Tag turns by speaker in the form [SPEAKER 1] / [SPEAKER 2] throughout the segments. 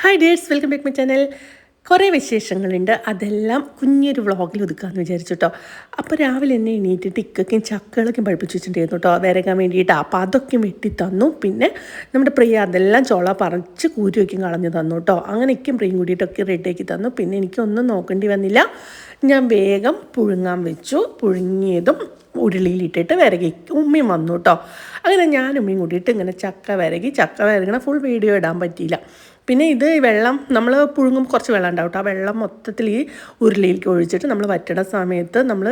[SPEAKER 1] Hi ഡേഴ്സ് welcome back my channel കുറേ വിശേഷങ്ങളുണ്ട്. അതെല്ലാം കുഞ്ഞൊരു വ്ളോഗിൽ ഒതുക്കാമെന്ന് വിചാരിച്ചു കേട്ടോ അപ്പോൾ രാവിലെ എന്നെ എണീറ്റിട്ട് ടിക്കൊക്കെയും ചക്കകളൊക്കെയും പഠിപ്പിച്ചു വെച്ചിട്ടുണ്ടായിരുന്നു കേട്ടോ. വിരകാൻ വേണ്ടിയിട്ട്. അപ്പോൾ അതൊക്കെ വെട്ടി തന്നു. പിന്നെ നമ്മുടെ പ്രിയ അതെല്ലാം ചോള പറിച്ച് കൂരി വയ്ക്കും കളഞ്ഞു തന്നു കേട്ടോ. അങ്ങനെ ഇക്കും പ്രിയും കൂടിയിട്ടൊക്കെ റെഡിയാക്കി തന്നു. പിന്നെ എനിക്കൊന്നും നോക്കേണ്ടി വന്നില്ല. ഞാൻ വേഗം പുഴുങ്ങാൻ വെച്ചു. പുഴുങ്ങിയതും ഉരുളിയിലിട്ടിട്ട് വിരകി ഉമ്മയും വന്നു കേട്ടോ. അങ്ങനെ ഞാൻ ഉമ്മയും കൂടിയിട്ട് ഇങ്ങനെ ചക്ക വിരകി ചക്ക വിരകണ ഫുൾ വീഡിയോ ഇടാൻ പറ്റിയില്ല. പിന്നെ ഇത് വെള്ളം നമ്മൾ പുഴുങ്ങുമ്പോൾ കുറച്ച് വെള്ളം ഉണ്ടാവും കേട്ടോ ആ വെള്ളം മൊത്തത്തിൽ ഈ ഉരുളിയിലേക്ക് ഒഴിച്ചിട്ട് നമ്മൾ വറ്റണ സമയത്ത് നമ്മൾ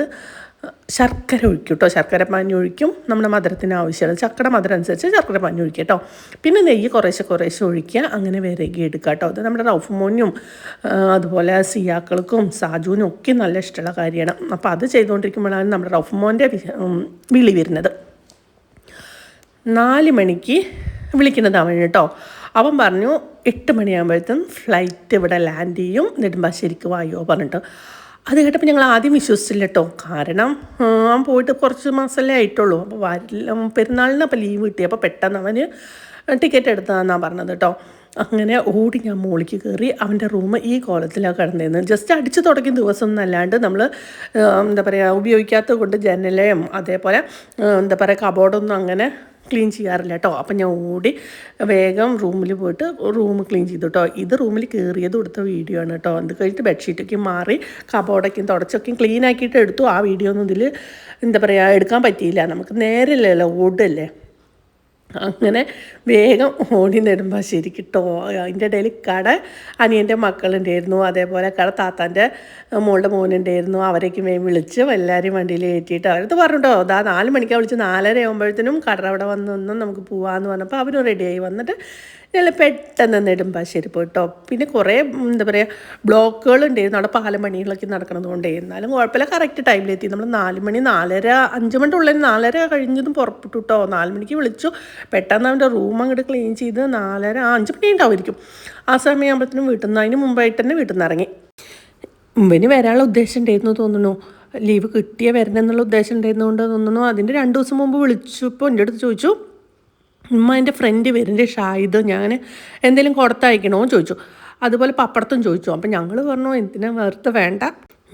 [SPEAKER 1] ശർക്കര ഒഴിക്കും കേട്ടോ ശർക്കര പാനി ഒഴിക്കും നമ്മുടെ മധുരത്തിന് ആവശ്യമുള്ള ചക്കട മധുരം അനുസരിച്ച് ശർക്കര പാനി ഒഴിക്കുക കേട്ടോ പിന്നെ നെയ്യ് കുറേശ്ശെ കുറേശ്ശെ ഒഴിക്കുക അങ്ങനെ വിരകി എടുക്കുക കേട്ടോ അത് നമ്മുടെ റൗഫുമോനും അതുപോലെ സിയാക്കൾക്കും സാജുവിനും ഒക്കെ നല്ല ഇഷ്ടമുള്ള കാര്യമാണ്. അപ്പോൾ അത് ചെയ്തുകൊണ്ടിരിക്കുമ്പോഴാണ് നമ്മുടെ റൗഫുമോന്റെ വിളി വരുന്നത്. നാല് മണിക്ക് വിളിക്കുന്നതാണ് കേട്ടോ. അവൻ പറഞ്ഞു എട്ട് മണിയാകുമ്പോഴത്തും ഫ്ലൈറ്റ് ഇവിടെ ലാൻഡ് ചെയ്യും. നെടുമ്പാശ്ശേരിക്ക് വായോ പറഞ്ഞിട്ട്. അത് കേട്ടപ്പോൾ ഞങ്ങൾ ആദ്യം വിശ്വസിച്ചില്ല കേട്ടോ കാരണം അവൻ പോയിട്ട് കുറച്ച് മാസമല്ലേ ആയിട്ടുള്ളൂ. അപ്പോൾ വരില്ല പെരുന്നാളിന് അപ്പോൾ ലീവ് കിട്ടി. അപ്പോൾ പെട്ടെന്ന് അവന് ടിക്കറ്റ് എടുത്തതെന്നാണ് പറഞ്ഞത് കേട്ടോ അങ്ങനെ ഓടി ഞാൻ മോളിക്ക് കയറി അവന്റെ റൂം ഈ കോലത്തിലാണ് കിടന്നിരുന്നത്. ജസ്റ്റ് അടിച്ചു തുടങ്ങിയ ദിവസം എന്നല്ലാണ്ട് നമ്മൾ എന്താ പറയുക ഉപയോഗിക്കാത്തത് കൊണ്ട് ജനലയും അതേപോലെ എന്താ പറയുക കബോർഡൊന്നും അങ്ങനെ ക്ലീൻ ചെയ്യാറില്ല കേട്ടോ. അപ്പം ഞാൻ ഓടി വേഗം റൂമിൽ പോയിട്ട് റൂം ക്ലീൻ ചെയ്തു കേട്ടോ. ഇത് റൂമിൽ കയറിയത് കൊടുത്ത വീഡിയോ ആണ് കേട്ടോ. അത് കഴിഞ്ഞിട്ട് ബെഡ്ഷീറ്റൊക്കെ മാറി കബോർഡൊക്കെയും തുടച്ചൊക്കെയും ക്ലീൻ ആക്കിയിട്ട് എടുത്തു. ആ വീഡിയോ ഒന്നും ഇതിൽ എന്താ പറയുക എടുക്കാൻ പറ്റിയില്ല. നമുക്ക് നേരില്ലല്ലോ ഓടല്ലേ? അങ്ങനെ വേഗം ഓടി നെടുമ്പാശ്ശേരി കിട്ടോ അതിന്റെ ഇടയിൽ കട അനിയന്റെ മക്കളുണ്ടായിരുന്നു അതേപോലെ കട താത്താന്റെ മോളുടെ മോനുണ്ടായിരുന്നു അവരേക്ക് വേഗം വിളിച്ച് എല്ലാവരെയും വണ്ടിയിൽ കയറ്റിയിട്ട് അവരത് പറഞ്ഞിട്ടോ അതാ നാല് മണിക്കാണ് വിളിച്ച് നാലര ആകുമ്പോഴത്തേനും കട അവിടെ വന്നൊന്നും നമുക്ക് പോവാമെന്ന് പറഞ്ഞപ്പോൾ അവരും റെഡിയായി വന്നിട്ട് ഞങ്ങൾ പെട്ടെന്ന് നെടുമ്പാശ്ശേരി പോയിട്ടോ പിന്നെ കുറേ എന്താ പറയുക ബ്ലോക്കുകൾ ഉണ്ടായിരുന്നു അവിടെ പാലമണികളൊക്കെ മണികളൊക്കെ നടക്കണത് കൊണ്ടേ എന്നാലും കുഴപ്പമില്ല കറക്റ്റ് ടൈമിലെത്തി നമ്മൾ നാല് മണി നാലര അഞ്ച് മണിന്റെ ഉള്ളിൽ നാലര കഴിഞ്ഞതും പുറപ്പെട്ടു കേട്ടോ നാല് മണിക്ക് വിളിച്ചു. പെട്ടെന്ന് അവന്റെ റൂം അങ്ങോട്ട് ക്ലീൻ ചെയ്ത് നാലര അഞ്ച് മണി ഉണ്ടാവുമായിരിക്കും. ആ സമയമാകുമ്പോഴത്തേനും വീട്ടിൽ നിന്ന് അതിന് മുമ്പായിട്ട് തന്നെ വീട്ടിൽ നിന്ന് ഇറങ്ങി. മുമ്പിന് വരാനുള്ള ഉദ്ദേശം ഉണ്ടായിരുന്നു തോന്നുന്നു. ലീവ് കിട്ടിയ വരണമെന്നുള്ള ഉദ്ദേശം ഉണ്ടായിരുന്നുകൊണ്ട് തോന്നുന്നു. അതിന്റെ രണ്ട് ദിവസം മുമ്പ് വിളിച്ചപ്പോൾ എന്റെ അടുത്ത് ചോദിച്ചു. ഉമ്മ എന്റെ ഫ്രണ്ട് വരുന്നുണ്ട് ഷായിദ് ഞാൻ എന്തെങ്കിലും കൊടുത്തയക്കണോ ചോദിച്ചു. അതുപോലെ പപ്പടത്തും ചോദിച്ചു. അപ്പം ഞങ്ങൾ പറഞ്ഞു എന്തിനാ വെറുതെ വേണ്ട?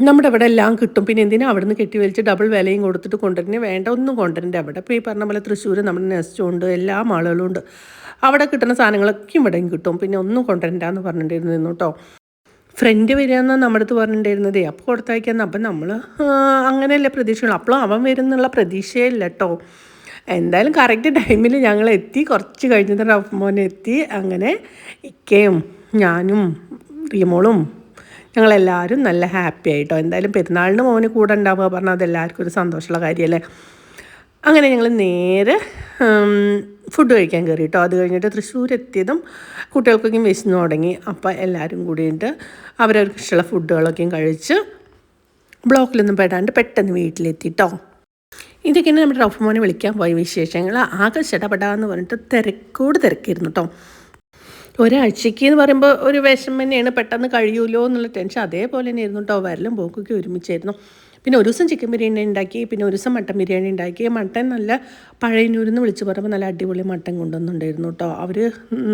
[SPEAKER 1] നമ്മുടെ ഇവിടെ എല്ലാം കിട്ടും. പിന്നെ എന്തിനാ അവിടെ നിന്ന് കെട്ടി വലിച്ച് ഡബിൾ വിലയും കൊടുത്തിട്ട് കൊണ്ടുവരുന്നേ? വേണ്ട ഒന്നും കൊണ്ടുവരണ്ട. അവിടെ ഇപ്പോൾ ഈ പറഞ്ഞ പോലെ തൃശ്ശൂർ നമ്മുടെ നെസ്റ്റും ഉണ്ട് എല്ലാ ആളുകളും ഉണ്ട്. അവിടെ കിട്ടുന്ന സാധനങ്ങളൊക്കെ ഇവിടെയും കിട്ടും. പിന്നെ ഒന്നും കൊണ്ടുവരണ്ട എന്ന് പറഞ്ഞിട്ടുണ്ടായിരുന്നു കേട്ടോ. ഫ്രണ്ട് വരികയെന്നാണ് നമ്മുടെ അടുത്ത് പറഞ്ഞിട്ടുണ്ടായിരുന്നതേ. അപ്പോൾ കൊടുത്തയക്കാന്ന്. അപ്പം നമ്മൾ അങ്ങനെയല്ലേ പ്രതീക്ഷയുള്ളൂ. അപ്പോഴും അവൻ വരുന്നുള്ള പ്രതീക്ഷയില്ല കേട്ടോ. എന്തായാലും കറക്റ്റ് ടൈമിൽ ഞങ്ങൾ എത്തി. കുറച്ച് കഴിഞ്ഞിട്ട് അപ്പമോനെ എത്തി. അങ്ങനെ ഇക്കയും ഞാനും റിയമോളും ഞങ്ങളെല്ലാവരും നല്ല ഹാപ്പി ആയിട്ടോ. എന്തായാലും പെരുന്നാളിന് മോന് കൂടെ ഉണ്ടാവുക പറഞ്ഞാൽ അതെല്ലാവർക്കും ഒരു സന്തോഷമുള്ള കാര്യമല്ലേ അങ്ങനെ ഞങ്ങൾ നേരെ ഫുഡ് കഴിക്കാൻ കയറി കേട്ടോ അത് കഴിഞ്ഞിട്ട് തൃശ്ശൂർ എത്തിയതും കുട്ടികൾക്കൊക്കെ വിശന്നു തുടങ്ങി. അപ്പോൾ എല്ലാവരും കൂടിയിട്ട് അവരവർക്ക് ഇഷ്ടമുള്ള ഫുഡുകളൊക്കെയും കഴിച്ച് ബ്ലോക്കിലൊന്നും പെടാണ്ട് പെട്ടെന്ന് വീട്ടിലെത്തിട്ടോ. ഇതൊക്കെയാണ് നമ്മുടെ റഫ്മോനെ വിളിക്കാൻ പോയ വിശേഷങ്ങൾ. ആകെ ചെടപെടാന്ന് പറഞ്ഞിട്ട് തിരക്കോട് തിരക്കിയിരുന്നു കേട്ടോ ഒരാഴ്ചയ്ക്ക് എന്ന് പറയുമ്പോൾ ഒരു വിഷം തന്നെയാണ് പെട്ടെന്ന് കഴിയൂലോ എന്നുള്ള ടെൻഷൻ അതേപോലെ തന്നെ ആയിരുന്നു കേട്ടോ വരലും പോക്കൊക്കെ ഒരുമിച്ചായിരുന്നു. പിന്നെ ഒരു ദിവസം ചിക്കൻ ബിരിയാണി ഉണ്ടാക്കി പിന്നെ ഒരു ദിവസം മട്ടൻ ബിരിയാണി ഉണ്ടാക്കി. മട്ടൻ നല്ല പഴയനൂരിൽ നിന്ന് വിളിച്ച് പറയുമ്പോൾ നല്ല അടിപൊളി മട്ടൻ കൊണ്ടുവന്നുണ്ടായിരുന്നു കേട്ടോ അവർ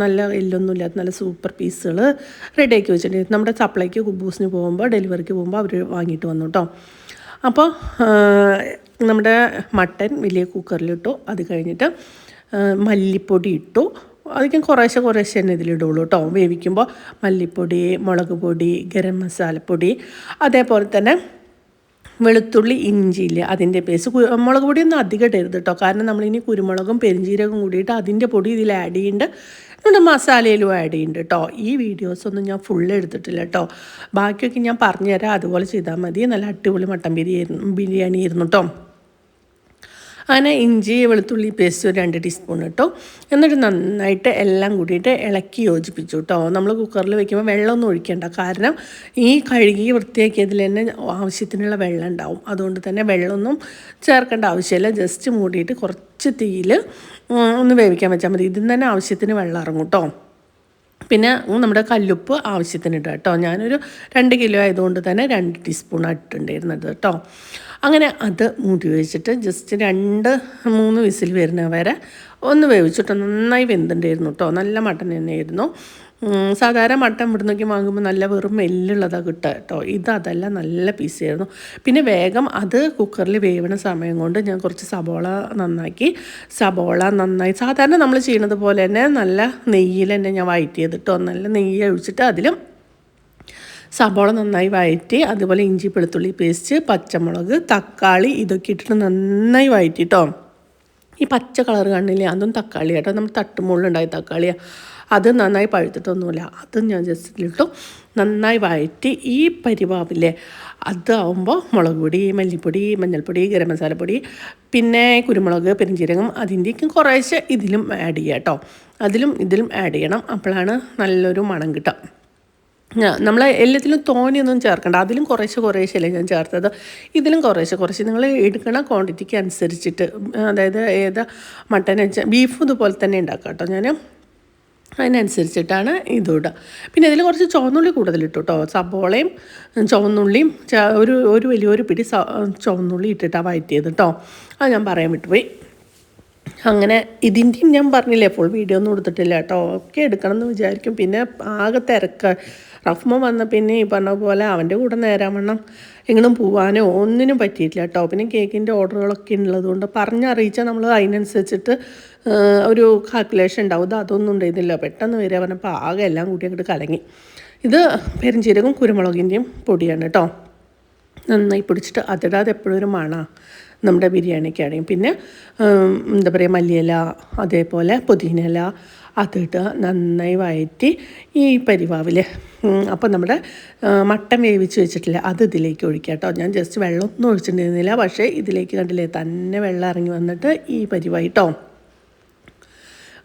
[SPEAKER 1] നല്ല എല്ലൊന്നും ഇല്ലാത്ത നല്ല സൂപ്പർ പീസുകൾ റെഡിയാക്കി വെച്ചിട്ടുണ്ടായിരുന്നു. നമ്മുടെ സപ്ലൈക്ക് കുബൂസിന് പോകുമ്പോൾ ഡെലിവറിക്ക് പോകുമ്പോൾ അവർ വാങ്ങിയിട്ട് വന്നു കേട്ടോ അപ്പോൾ നമ്മുടെ മട്ടൻ വലിയ കുക്കറിലിട്ടു. അത് കഴിഞ്ഞിട്ട് മല്ലിപ്പൊടി ഇട്ടു. അതൊക്കെ കുറേശ്ശെ കുറേശ്ശെ തന്നെ ഇതിലിടുള്ളൂ കേട്ടോ. വേവിക്കുമ്പോൾ മല്ലിപ്പൊടി മുളക് പൊടി ഗരം മസാലപ്പൊടി അതേപോലെ തന്നെ വെളുത്തുള്ളി ഇഞ്ചിയില്ല അതിന്റെ കു മുളക് പൊടിയൊന്നും അധികം ഇടരുത് കേട്ടോ. കാരണം നമ്മളിനി കുരുമുളകും പെരിഞ്ചീരകവും കൂടിയിട്ട് അതിന്റെ പൊടി ഇതിൽ ആഡ് ചെയ്യുന്നുണ്ട് നമ്മുടെ മസാലയിലും ആഡ് ചെയ്യുന്നുണ്ട് കേട്ടോ. ഈ വീഡിയോസൊന്നും ഞാൻ ഫുൾ എടുത്തിട്ടില്ല കേട്ടോ. ബാക്കിയൊക്കെ ഞാൻ പറഞ്ഞുതരാം. അതുപോലെ ചെയ്താൽ മതി. നല്ല അടിപൊളി മട്ടൻ ബിരിയാണി ബിരിയാണി ആയിരുന്നു കേട്ടോ. അങ്ങനെ ഇഞ്ചി വെളുത്തുള്ളി പേസ്റ്റ് ഒരു രണ്ട് ടീസ്പൂൺ ഇട്ടു. എന്നിട്ട് നന്നായിട്ട് എല്ലാം കൂടിയിട്ട് ഇളക്കി യോജിപ്പിച്ചു കേട്ടോ. നമ്മൾ കുക്കറിൽ വെക്കുമ്പോൾ വെള്ളമൊന്നും ഒഴിക്കേണ്ട. കാരണം ഈ കഴുകി വൃത്തിയാക്കിയതിൽ തന്നെ ആവശ്യത്തിനുള്ള വെള്ളം ഉണ്ടാവും. അതുകൊണ്ട് തന്നെ വെള്ളമൊന്നും ചേർക്കേണ്ട ആവശ്യമില്ല. ജസ്റ്റ് മൂടിയിട്ട് കുറച്ച് തീയിൽ ഒന്ന് വേവിക്കാൻ വെച്ചാൽ മതി. ഇതിന് തന്നെ ആവശ്യത്തിന് വെള്ളം ഇറങ്ങും കേട്ടോ. പിന്നെ നമ്മുടെ കല്ലുപ്പ് ആവശ്യത്തിന് ഇടുക കേട്ടോ. ഞാനൊരു രണ്ട് കിലോ ആയതുകൊണ്ട് തന്നെ രണ്ട് ടീസ്പൂൺ ഇട്ടിട്ടുണ്ടായിരുന്നത് കേട്ടോ. അങ്ങനെ അത് മൂടി വെച്ചിട്ട് ജസ്റ്റ് രണ്ട് മൂന്ന് വിസിൽ വരുന്ന വരെ ഒന്ന് വേവിച്ചിട്ട് നന്നായി വെന്തിട്ടുണ്ടായിരുന്നു കേട്ടോ. നല്ല മട്ടൻ തന്നെയായിരുന്നു. സാധാരണ മട്ടൻ ഇവിടെ നോക്കി വാങ്ങുമ്പോൾ നല്ല വെറും എല്ലുള്ളതാണ് കിട്ടുക കേട്ടോ. ഇത് അതല്ല നല്ല പീസായിരുന്നു പിന്നെ വേഗം അത് കുക്കറിൽ വേവണ സമയം കൊണ്ട് ഞാൻ കുറച്ച് സബോള നന്നാക്കി. സബോള നന്നായി. സാധാരണ നമ്മൾ ചെയ്യുന്നത് പോലെ തന്നെ നല്ല നെയ്യിൽ തന്നെ ഞാൻ വയറ്റി ചെയ്തിട്ടോ നല്ല നെയ്യ് ഒഴിച്ചിട്ട് അതിലും സബോള നന്നായി വഴറ്റി അതുപോലെ ഇഞ്ചി വെളുത്തുള്ളി പേസ്റ്റ് പച്ചമുളക് തക്കാളി ഇതൊക്കെ ഇട്ടിട്ട് നന്നായി വഴറ്റിട്ടോ ഈ പച്ച കളർ കണ്ണില്ലേ അതും തക്കാളി കേട്ടോ നമ്മൾ തട്ടുമുള്ളുണ്ടായി തക്കാളിയാണ് അത് നന്നായി പഴുത്തിട്ടൊന്നുമില്ല. അത് ഞാൻ ജസ്റ്റിലിട്ടു നന്നായി വഴറ്റി ഈ പരിവാവില്ലേ അതാവുമ്പോൾ മുളക് പൊടി മല്ലിപ്പൊടി മഞ്ഞൾപ്പൊടി ഗരം മസാലപ്പൊടി പിന്നെ കുരുമുളക് പെരിഞ്ചീരകം അതിന്റെയൊക്കെ കുറേശ്ശെ ഇതിലും ആഡ് ചെയ്യുക കേട്ടോ. അതിലും ഇതിലും ആഡ് ചെയ്യണം. അപ്പോഴാണ് നല്ലൊരു മണം കിട്ടുക. നമ്മൾ എല്ലാത്തിലും തോനെയൊന്നും ചേർക്കണ്ട. അതിലും കുറേശ്ശെ കുറേശ്ശല്ലേ ഞാൻ ചേർത്തത്. ഇതിലും കുറേശ്ശെ കുറച്ച് നിങ്ങൾ എടുക്കണ ക്വാണ്ടിറ്റിക്ക് അനുസരിച്ചിട്ട് അതായത് ഏത് മട്ടൻ ബീഫ് ഇതുപോലെ തന്നെ ഉണ്ടാക്കാം കേട്ടോ ഞാൻ അതിനനുസരിച്ചിട്ടാണ് ഇതിടുക പിന്നെ ഇതിൽ കുറച്ച് ചുവന്നുള്ളി കൂടുതലിട്ടു കേട്ടോ സബോളയും ചുവന്നുള്ളിയും ഒരു ഒരു വലിയൊരു പിടി ചുവന്നുള്ളി ഇട്ടിട്ടാണ് വഴറ്റിയത് കേട്ടോ അത് ഞാൻ പറയാൻ വിട്ടുപോയി. അങ്ങനെ ഇതിന്റെയും ഞാൻ പറഞ്ഞില്ലേ ഫുൾ വീഡിയോ ഒന്നും എടുത്തിട്ടില്ല കേട്ടോ ഒക്കെ എടുക്കണം എന്ന് വിചാരിക്കും. പിന്നെ ആകെ തിരക്ക്. റഫ്മ വന്ന പിന്നെ ഈ പറഞ്ഞ പോലെ അവന്റെ കൂടെ നേരാൻ വണ്ണം എങ്ങനും പോവാനോ ഒന്നിനും പറ്റിയിട്ടില്ല കേട്ടോ പിന്നെ കേക്കിന്റെ ഓർഡറുകളൊക്കെ ഉള്ളതുകൊണ്ട് പറഞ്ഞറിയിച്ചാൽ നമ്മൾ അതിനനുസരിച്ചിട്ട് ഒരു കാൽക്കുലേഷൻ ഉണ്ടാവും. ഇത് അതൊന്നും ഉണ്ടായിരുന്നില്ല. പെട്ടെന്ന് വരിക. പറഞ്ഞപ്പോൾ ആകെ എല്ലാം കൂടി അങ്ങോട്ട് കലങ്ങി. ഇത് പെരിഞ്ചീരകവും കുരുമുളകിന്റെയും പൊടിയാണ് കേട്ടോ നന്നായി പിടിച്ചിട്ട് അതിടാതെ എപ്പോഴും ഒരു മണ നമ്മുടെ ബിരിയാണിക്കാണെങ്കിൽ പിന്നെ എന്താ പറയുക മല്ലിയില അതേപോലെ പുതിനയില അതിട്ട് നന്നായി വഴറ്റി ഈ പരിവാവിൽ അപ്പോൾ നമ്മുടെ മട്ടൻ വേവിച്ച് വെച്ചിട്ടില്ല. അത് ഇതിലേക്ക് ഒഴിക്കുക കേട്ടോ ഞാൻ ജസ്റ്റ് വെള്ളമൊന്നും ഒഴിച്ചിട്ടുണ്ടായിരുന്നില്ല. പക്ഷേ ഇതിലേക്ക് കണ്ടില്ലേ തന്നെ വെള്ളം ഇറങ്ങി വന്നിട്ട് ഈ പരിവായിട്ടോ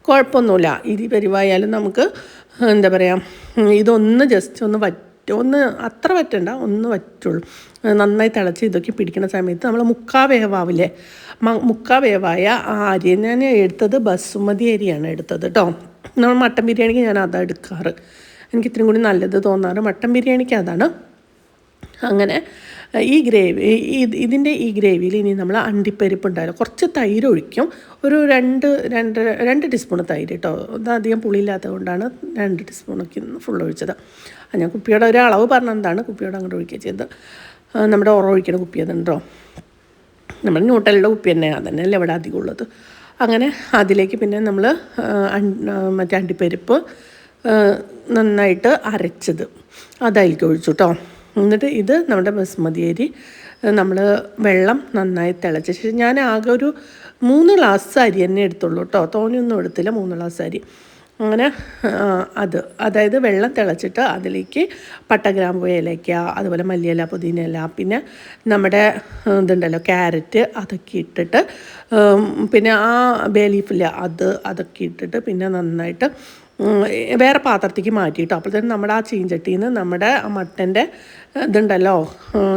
[SPEAKER 1] കുഴപ്പമൊന്നുമില്ല. ഇത് പരിവായാലും നമുക്ക് എന്താ പറയുക ഇതൊന്ന് ജസ്റ്റ് ഒന്ന് വറ്റ ഒന്ന് അത്ര വറ്റണ്ട ഒന്ന് വറ്റുള്ളൂ. നന്നായി തിളച്ച് ഇതൊക്കെ പിടിക്കുന്ന സമയത്ത് നമ്മൾ മുക്കാ വേവാവില്ലേ? മുക്കാ വേവായ ആ അരി ഞാൻ എടുത്തത് ബസുമതി അരിയാണ് എടുത്തത് കേട്ടോ നമ്മൾ മട്ടൻ ബിരിയാണിക്ക് ഞാൻ അതാണ് എടുക്കാറ്. എനിക്ക് ഇത്രയും കൂടി നല്ലത് തോന്നാറ്. മട്ടൻ ബിരിയാണിക്ക് അതാണ്. അങ്ങനെ ഈ ഗ്രേവി ഇതിന്റെ ഈ ഗ്രേവിയിൽ ഇനി നമ്മൾ അണ്ടിപ്പരിപ്പ് ഉണ്ടായാലും കുറച്ച് തൈര് ഒഴിക്കും. ഒരു രണ്ട് രണ്ട് രണ്ട് ടീസ്പൂൺ തൈര് കേട്ടോ. അധികം പുളിയില്ലാത്തത് കൊണ്ടാണ് രണ്ട് ടീസ്പൂണൊക്കെ ഫുൾ ഒഴിച്ചത്. ഞാൻ കുപ്പിയുടെ ഒരു അളവ് പറഞ്ഞതാണ് കുപ്പിയോട് അങ്ങോട്ട് ഒഴിക്കുക ചെയ്തത്. നമ്മുടെ ഉറ ഒഴിക്കണ കുപ്പി അതുണ്ടോ? നമ്മുടെ ന്യൂട്ടലിന്റെ കുപ്പി തന്നെ അതന്നെയല്ലേ ഇവിടെ അധികം ഉള്ളത്. അങ്ങനെ അതിലേക്ക് പിന്നെ നമ്മൾ മറ്റേ അണ്ടിപ്പരിപ്പ് നന്നായിട്ട് അരച്ചത്. അതായിരിക്കും ഒഴിച്ചു കേട്ടോ. എന്നിട്ട് ഇത് നമ്മുടെ ബസ്മതി അരി നമ്മൾ വെള്ളം നന്നായി തിളച്ച ശേഷം ഞാൻ ആകെ ഒരു മൂന്ന് ഗ്ലാസ് അരി തന്നെ എടുത്തുള്ളൂ കേട്ടോ തോനെയൊന്നും എടുത്തില്ല മൂന്ന് ഗ്ലാസ് അരി. അങ്ങനെ അത്. അതായത് വെള്ളം തിളച്ചിട്ട് അതിലേക്ക് പട്ടഗ്രാമ്പു ഏലയ്ക്ക അതുപോലെ മല്ലിയില പുതിനയില പിന്നെ നമ്മുടെ ഇതുണ്ടല്ലോ ക്യാരറ്റ് അതൊക്കെ ഇട്ടിട്ട് പിന്നെ ആ ബേലീഫില്ല അത് അതൊക്കെ ഇട്ടിട്ട് പിന്നെ നന്നായിട്ട് വേറെ പാത്രത്തേക്ക് മാറ്റിയിട്ടോ. അപ്പോഴത്തേനും നമ്മുടെ ആ ചീഞ്ചട്ടിയിൽ നിന്ന് നമ്മുടെ മട്ടന്റെ ഇതുണ്ടല്ലോ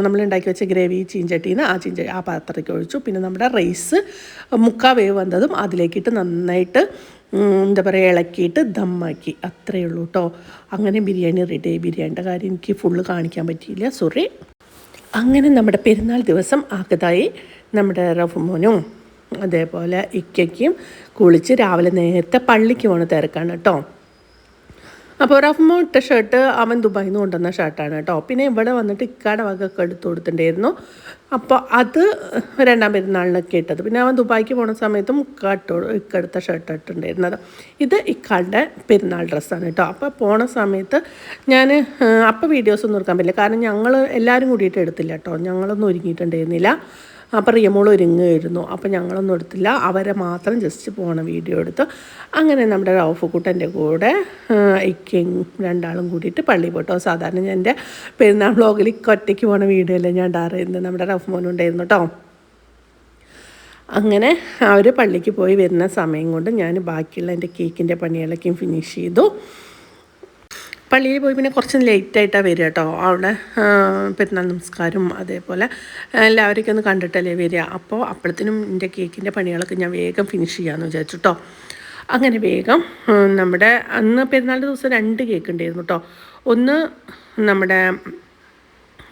[SPEAKER 1] നമ്മൾ ഉണ്ടാക്കി വെച്ച ഗ്രേവി ചീഞ്ചട്ടിയിൽ നിന്ന് ആ ചീഞ്ച ആ പാത്രത്തേക്ക് ഒഴിച്ചു. പിന്നെ നമ്മുടെ റൈസ് മുക്കാ വേവ് വന്നതും അതിലേക്കിട്ട് നന്നായിട്ട് എന്താ പറയുക ഇളക്കിയിട്ട് ദമ്മാക്കി. അത്രയേ ഉള്ളൂ കേട്ടോ അങ്ങനെ ബിരിയാണി റെഡി ആയി. ബിരിയാണിയുടെ കാര്യം എനിക്ക് ഫുള്ള് കാണിക്കാൻ പറ്റിയില്ല. സോറി അങ്ങനെ നമ്മുടെ പെരുന്നാൾ ദിവസം ആക്കതായി നമ്മുടെ റഫുമോനും അതേപോലെ ഇക്കയ്ക്കും കുളിച്ച് രാവിലെ നേരത്തെ പള്ളിക്ക് പോണ തിരക്കാണ് കേട്ടോ അപ്പോൾ റഫ് ഇട്ട ഷർട്ട് അവൻ ദുബായിൽ നിന്ന് കൊണ്ടുവന്ന ഷർട്ടാണ് കേട്ടോ. പിന്നെ ഇവിടെ വന്നിട്ട് ഇക്കാടെ വകയൊക്കെ എടുത്തു കൊടുത്തിട്ടുണ്ടായിരുന്നു. അപ്പോൾ അത് രണ്ടാം പെരുന്നാളിനൊക്കെ ഇട്ടത്. പിന്നെ അവൻ ദുബായിക്ക് പോണ സമയത്തും ഇക്ക ഇക്കെടുത്ത ഷർട്ട് ഇട്ടിട്ടുണ്ടായിരുന്നത്. ഇത് ഇക്കാളുടെ പെരുന്നാൾ ഡ്രസ്സാണ് കേട്ടോ. അപ്പോൾ പോണ സമയത്ത് ഞാൻ അപ്പോൾ വീഡിയോസ് ഒന്നും എടുക്കാൻ പറ്റില്ല. കാരണം ഞങ്ങൾ എല്ലാവരും കൂടിയിട്ട് എടുത്തില്ല കേട്ടോ. ഞങ്ങളൊന്നും ഒരുങ്ങിയിട്ടുണ്ടായിരുന്നില്ല. അപ്പോൾ റിയമോൾ ഒരുങ്ങുമായിരുന്നു. അപ്പോൾ ഞങ്ങളൊന്നും എടുത്തില്ല. അവരെ മാത്രം ജസ്റ്റ് പോകണം വീഡിയോ എടുത്ത് അങ്ങനെ നമ്മുടെ റൗഫുക്കുട്ടന്റെ കൂടെ ഇക്കയും രണ്ടാളും കൂടിയിട്ട് പള്ളി പോട്ടോ. സാധാരണ ഞാൻ എന്റെ പെരുന്നാൾ വ്ളോഗിൽ ഒറ്റയ്ക്ക് പോണ വീഡിയോ അല്ലേ ഞാൻ ഇടാറുണ്ട് നമ്മുടെ റഫ് മോനുണ്ടായിരുന്നു കേട്ടോ അങ്ങനെ അവർ പള്ളിക്ക് പോയി വരുന്ന സമയം കൊണ്ട് ഞാൻ ബാക്കിയുള്ള എന്റെ കേക്കിന്റെ പണികളൊക്കെയും ഫിനിഷ് ചെയ്തു. പള്ളിയിൽ പോയി പിന്നെ കുറച്ച് ലേറ്റായിട്ടാണ് വരിക കേട്ടോ. അവിടെ പെരുന്നാൾ നമസ്കാരം അതേപോലെ എല്ലാവരെയൊക്കെ ഒന്ന് കണ്ടിട്ടല്ലേ വരിക. അപ്പോൾ അപ്പോഴത്തേനും എന്റെ കേക്കിന്റെ പണികളൊക്കെ ഞാൻ വേഗം ഫിനിഷ് ചെയ്യാമെന്ന് വിചാരിച്ചു കേട്ടോ അങ്ങനെ വേഗം നമ്മുടെ അന്ന് പെരുന്നാളിന്റെ ദിവസം രണ്ട് കേക്ക് ഉണ്ടായിരുന്നു കേട്ടോ ഒന്ന് നമ്മുടെ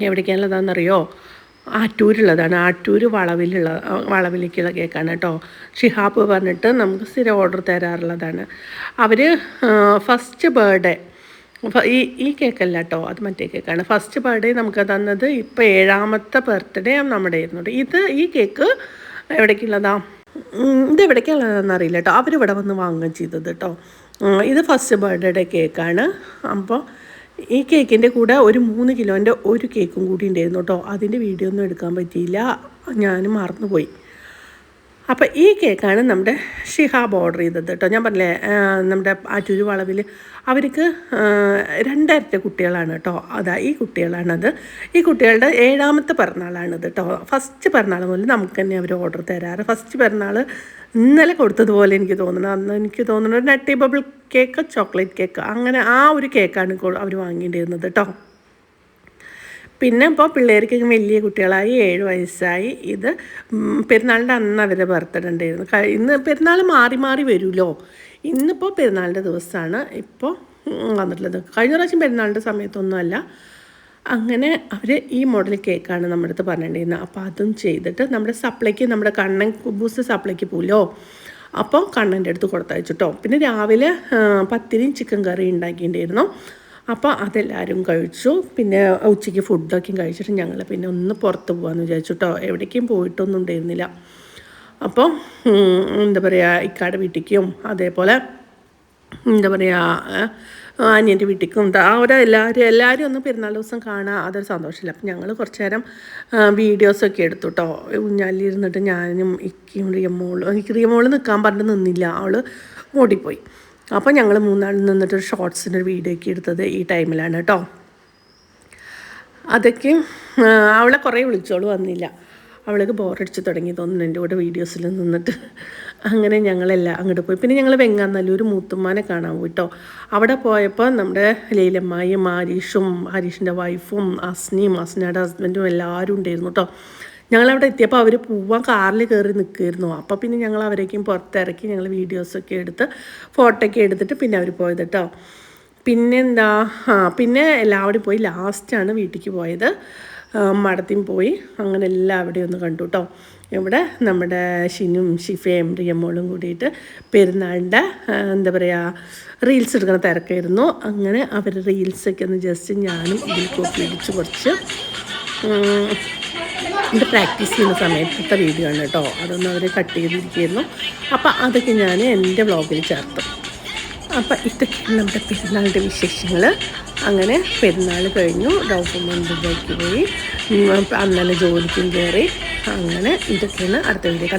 [SPEAKER 1] എവിടേക്കാണുള്ളതാണെന്നറിയോ ആറ്റൂരുള്ളതാണ്. ആറ്റൂർ വളവിലുള്ള വളവിലേക്കുള്ള കേക്കാണ് കേട്ടോ ഷിഹാബ് പറഞ്ഞിട്ട് നമുക്ക് സ്ഥിരം ഓർഡർ തരാറുള്ളതാണ്. അവർ ഫസ്റ്റ് ബർത്ത്ഡേ അപ്പോൾ ഈ ഈ കേക്കല്ല കേട്ടോ അത് മറ്റേ കേക്കാണ്. ഫസ്റ്റ് ബർത്ത്ഡേ നമുക്ക് തന്നത് ഇപ്പോൾ ഏഴാമത്തെ ബർത്ത്ഡേ നമ്മുടെ ആയിരുന്നു ട്ടോ. ഇത് ഈ കേക്ക് എവിടേക്കുള്ളതാ? ഇത് എവിടേക്കുള്ളതാണെന്ന് അറിയില്ല കേട്ടോ അവരിവിടെ വന്ന് വാങ്ങുകയും ചെയ്തത് കേട്ടോ ഇത് ഫസ്റ്റ് ബർത്ത്ഡേ കേക്കാണ്. അപ്പോൾ ഈ കേക്കിന്റെ കൂടെ ഒരു മൂന്ന് കിലോന്റെ ഒരു കേക്കും കൂടി ഉണ്ടായിരുന്നു കേട്ടോ അതിന്റെ വീഡിയോ ഒന്നും എടുക്കാൻ പറ്റിയില്ല. ഞാൻ മറന്നുപോയി. അപ്പോൾ ഈ കേക്കാണ് നമ്മുടെ ഷിഹാബ് ഓർഡർ ചെയ്തത് കേട്ടോ. ഞാൻ പറഞ്ഞില്ലേ നമ്മുടെ ആ ചുരുവളവിൽ അവർക്ക് രണ്ടരത്തെ കുട്ടികളാണ് കേട്ടോ. അതാ ഈ കുട്ടികളാണത്. ഈ കുട്ടികളുടെ ഏഴാമത്തെ പിറന്നാളാണിത് കേട്ടോ. ഫസ്റ്റ് പിറന്നാൾ മുതൽ നമുക്ക് തന്നെ അവർ ഓർഡർ തരാറ്. ഫസ്റ്റ് പിറന്നാൾ ഇന്നലെ കൊടുത്തതുപോലെ എനിക്ക് തോന്നുന്നു അന്ന് എനിക്ക് തോന്നുന്നു nutty bubble cake chocolate cake അങ്ങനെ ആ ഒരു കേക്കാണ് അവർ വാങ്ങിയിട്ടുണ്ടായിരുന്നത് കേട്ടോ. പിന്നെ ഇപ്പോൾ പിള്ളേർക്ക് വലിയ കുട്ടികളായി ഏഴ് വയസ്സായി. ഇത് പെരുന്നാളിന്റെ അന്ന് അവരെ ബർത്ത്ഡേ ഉണ്ടായിരുന്നു. ഇന്ന് പെരുന്നാൾ മാറി മാറി വരുമല്ലോ ഇന്നിപ്പോൾ പെരുന്നാളിന്റെ ദിവസമാണ് ഇപ്പോൾ വന്നിട്ടുള്ളത്. കഴിഞ്ഞ പ്രാവശ്യം പെരുന്നാളിന്റെ സമയത്തൊന്നുമല്ല. അങ്ങനെ അവർ ഈ മോഡൽ കേക്കാണ് നമ്മുടെ അടുത്ത് പറഞ്ഞിട്ടുണ്ടായിരുന്നത്. അപ്പോൾ അതും ചെയ്തിട്ട് നമ്മുടെ സപ്ലൈക്ക് നമ്മുടെ കണ്ണൻ കുബൂസ് സപ്ലൈക്ക് പോലോ അപ്പോൾ കണ്ണന്റെ അടുത്ത് കൊടുത്തയച്ചിട്ടോ. പിന്നെ രാവിലെ പത്തിരിയും ചിക്കൻ കറി ഉണ്ടാക്കിയിട്ടുണ്ടായിരുന്നു. അപ്പോൾ അതെല്ലാവരും കഴിച്ചു. പിന്നെ ഉച്ചയ്ക്ക് ഫുഡൊക്കെ കഴിച്ചിട്ട് ഞങ്ങൾ പിന്നെ ഒന്ന് പുറത്ത് പോകാമെന്ന് വിചാരിച്ചു കേട്ടോ എവിടേക്കും പോയിട്ടൊന്നും ഉണ്ടായിരുന്നില്ല. അപ്പോൾ എന്താ പറയുക ഇക്കാട് വീട്ടിലേക്കും അതേപോലെ എന്താ പറയുക അനിയന്റെ വീട്ടിലേക്കും എന്താ ഒരു എല്ലാവരും എല്ലാവരും ഒന്ന് പെരുന്നാൾ ദിവസം കാണാൻ അതൊരു സന്തോഷമില്ല അപ്പം ഞങ്ങൾ കുറച്ച് നേരം വീഡിയോസൊക്കെ എടുത്തു കേട്ടോ ഊഞ്ഞാലിരുന്നിട്ട് ഞാനും ഇക്കിയും റിയമോളും എനിക്ക് റിയമോൾ നിൽക്കാൻ പറഞ്ഞിട്ട് നിന്നില്ല. അവൾ ഓടിപ്പോയി. അപ്പോൾ ഞങ്ങൾ മൂന്നാളിൽ നിന്നിട്ട് ഒരു ഷോർട്സിന്റെ വീഡിയോ ഒക്കെ എടുത്തത് ഈ ടൈമിലാണ് കേട്ടോ അതൊക്കെ അവളെ കുറേ വിളിച്ചോളൂ വന്നില്ല. അവൾക്ക് ബോറടിച്ച് തുടങ്ങി തോന്നുന്നു എന്റെ കൂടെ വീഡിയോസിൽ നിന്നിട്ട്. അങ്ങനെ ഞങ്ങളെല്ലാം അങ്ങോട്ട് പോയി. പിന്നെ ഞങ്ങൾ വെങ്ങാനല്ലൂർ മൂത്തുമ്മാനെ കാണാൻ പോയി കേട്ടോ അവിടെ പോയപ്പോൾ നമ്മുടെ ലീലമ്മായും ആരീഷും ആരീഷിന്റെ വൈഫും അസ്നിയും അസ്നയുടെ ഹസ്ബൻഡും എല്ലാവരും ഉണ്ടായിരുന്നു കേട്ടോ ഞങ്ങളവിടെ എത്തിയപ്പോൾ അവർ പോവാൻ കാറിൽ കയറി നിൽക്കുമായിരുന്നു അപ്പോൾ പിന്നെ ഞങ്ങൾ അവരേക്കും പുറത്തിറക്കി ഞങ്ങൾ വീഡിയോസൊക്കെ എടുത്ത് ഫോട്ടോയൊക്കെ എടുത്തിട്ട് പിന്നെ അവർ പോയത് കേട്ടോ പിന്നെന്താ പിന്നെ എല്ലാവരും പോയി. ലാസ്റ്റാണ് വീട്ടിലേക്ക് പോയത്. മഠത്തിൽ പോയി. അങ്ങനെ എല്ലാവരുടെയും ഒന്ന് കണ്ടു കേട്ടോ ഇവിടെ നമ്മുടെ ഷിനും ഷിഫയും റിയമ്മോളും കൂടിയിട്ട് പെരുന്നാളിന്റെ എന്താ പറയുക റീൽസ് എടുക്കുന്ന തിരക്കായിരുന്നു. അങ്ങനെ അവർ റീൽസൊക്കെ ഒന്ന് ജസ്റ്റ് ഞാനും ഇതിൽ കോപ്പി അടിച്ച് കുറച്ച് ഇത് പ്രാക്ടീസ് ചെയ്യുന്ന സമയത്തത്തെ വീഡിയോ ആണ് കേട്ടോ. അതൊന്നും അവർ കട്ട് ചെയ്തിരിക്കുന്നു. അപ്പോൾ അതൊക്കെ ഞാൻ എന്റെ വ്ളോഗിൽ ചേർത്തു. അപ്പം ഇതൊക്കെയാണ് നമ്മുടെ പെരുന്നാളിന്റെ വിശേഷങ്ങൾ അങ്ങനെ പെരുന്നാൾ കഴിഞ്ഞു. ദുബായിക്ക് പോയി. അന്നലെ ജോലിക്കും കയറി. അങ്ങനെ ഇതൊക്കെയാണ് അടുത്ത വീഡിയോ